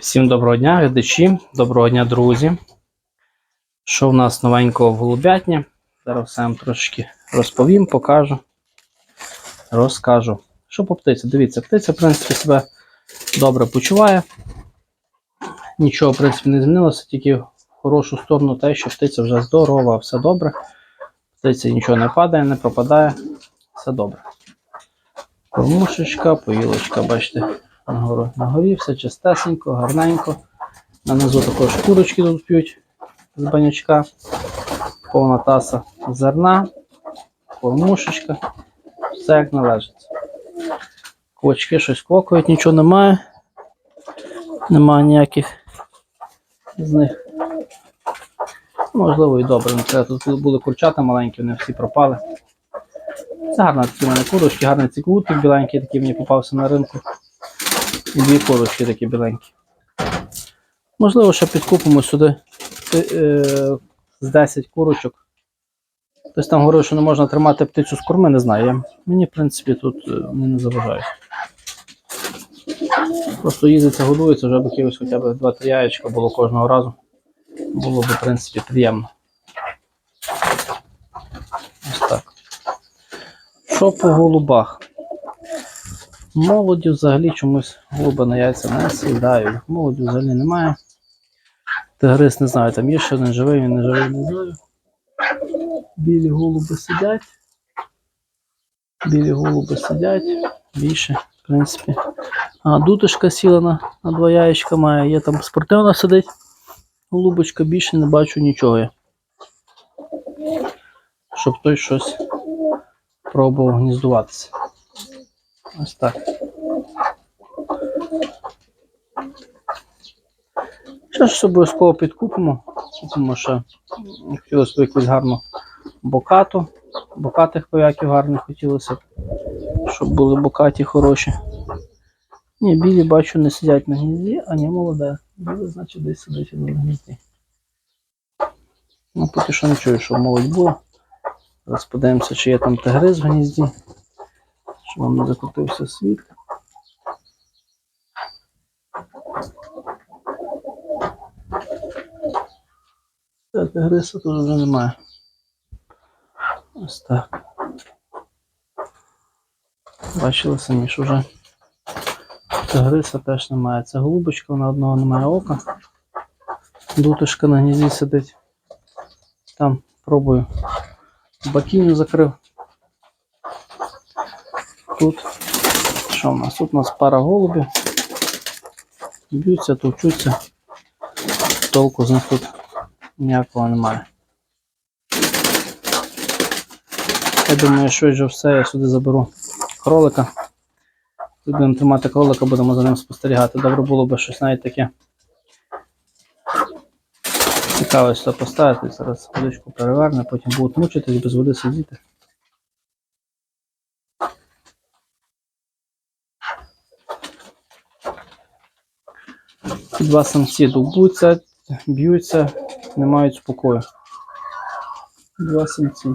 Всім доброго дня, глядачі, доброго дня, друзі. Що в нас новенького в голубятні? Зараз все вам трошки розповім, покажу. Розкажу. Що по птиці? Дивіться, птиця, в принципі, себе добре почуває. Нічого, в принципі, не змінилося, тільки в хорошу сторону те, що птиця вже здорова, все добре. Птиця нічого не падає, не пропадає, все добре. Кормушечка, поїлочка, бачите, на, на горі все чистесенько, гарненько. На низу також курочки тут п'ють з банячка. Повна таса зерна, кормушечка. Все як належить. Квочки щось квокають, нічого немає. Немає ніяких з них. Можливо і добре. Це тут були курчата маленькі, вони всі пропали. Це гарно такі мене курочки, гарний ці кутик біленький, такий мені попався на ринку. І дві курочки такі біленькі. Можливо, ще підкупимо сюди е, е, з 10 курочок. Хтось там говорив, що не можна тримати птицю з корми, не знаю. Мені, в принципі, тут е, вони не заважають. Просто їздиться, годується, вже б якихось хоча б 2-3 яєчка було кожного разу. Було б, в принципі, приємно. Ось так. Що по голубах? Молоді взагалі чомусь голуби на яйця не сідають. Молоді взагалі немає. Тигрис не знаю, там є ще один живий, він не живий, не знаю. Білі голуби сидять. Білі голуби сидять. Більше, в принципі. А, дутишка сіла на, на два яєчка має. Є там спортивна сидить. Голубочка більше не бачу нічого. Щоб той щось пробував гніздуватися. Ось так. Що ж обов'язково підкупимо? Купимо ще хотілося б якусь гарну бокату. Бокатих пояків гарних хотілося б, щоб були бокаті хороші. Ні, білі бачу не сидять на гнізді, а не молоде. Білі, значить, десь сидить на гнізді. Ну, поки що не чую, що молодь була. Зараз чи є там тигриз в гнізді. Щоб вам не закрутився світ. Так, тигриса тут вже немає. Ось так. Бачили самі, що вже тигриса теж немає. Це голубочка, вона одного немає ока. Дутишка на гнізді сидить. Там пробую. Бакіню закрив. Тут що в нас? Тут у нас пара голубів. Б'ються, товчуться. Толку з них тут ніякого немає. Я думаю, швидше все, я сюди заберу кролика. Тут будемо тримати кролика, будемо за ним спостерігати. Добре було б щось навіть таке. Цікаво сюди поставити. Зараз водичку переверне, потім будуть мучитись без води сидіти. Ці два самці дубуться, б'ються, не мають спокою. Два самці.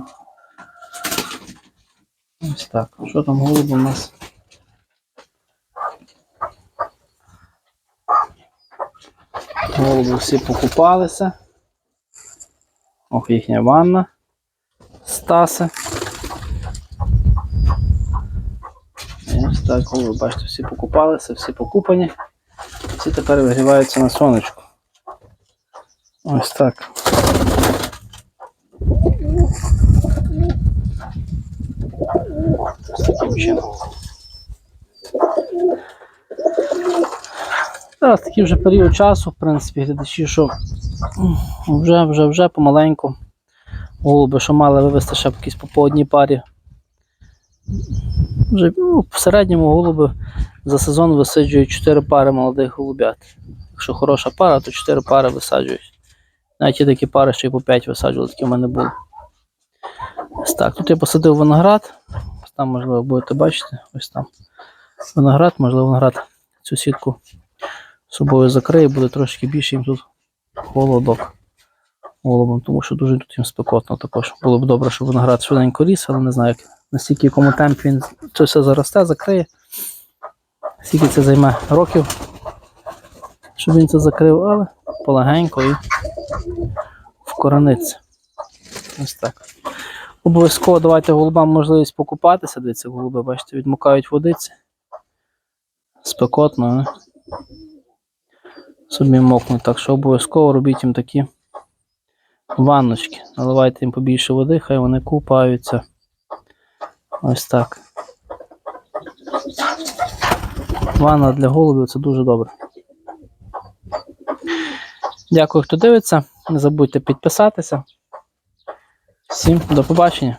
Ось так. Що там голуби у нас? Голуби всі покупалися. Ох, їхня ванна. Стаси. І Ось так, голуби, бачите, всі покупалися, всі покупані. Всі тепер вигріваються на сонечку. Ось так. Зараз такий вже період часу, в принципі, глядачі, що вже, вже, вже помаленьку. Голуби, що мали вивезти ще по, по одній парі. Вже ну, в середньому голуби за сезон висаджують 4 пари молодих голубят. Якщо хороша пара, то 4 пари висаджують. Навіть є такі пари, що і по 5 висаджували, такі в мене були. Ось так. Тут я посадив виноград. Там, можливо, будете бачити. Ось там. Виноград, можливо, виноград цю сітку собою закриє, буде трошки більше їм тут холодок голубом, тому що дуже тут їм спекотно також. Було б добре, щоб виноград швиденько ріс, але не знаю, як настільки в якому темпі він це все заросте, закриє. Скільки це займе років, щоб він це закрив, але полегенько і вкорониться. Ось так. Обов'язково давайте голубам можливість покупатися, дивіться, голуби, бачите, відмукають водиці. Спекотно, не? Собі мокнуть. Так що обов'язково робіть їм такі ванночки. Наливайте їм побільше води, хай вони купаються. Ось так. Ванна для голубів це дуже добре. Дякую, хто дивиться. Не забудьте підписатися. Всім до побачення.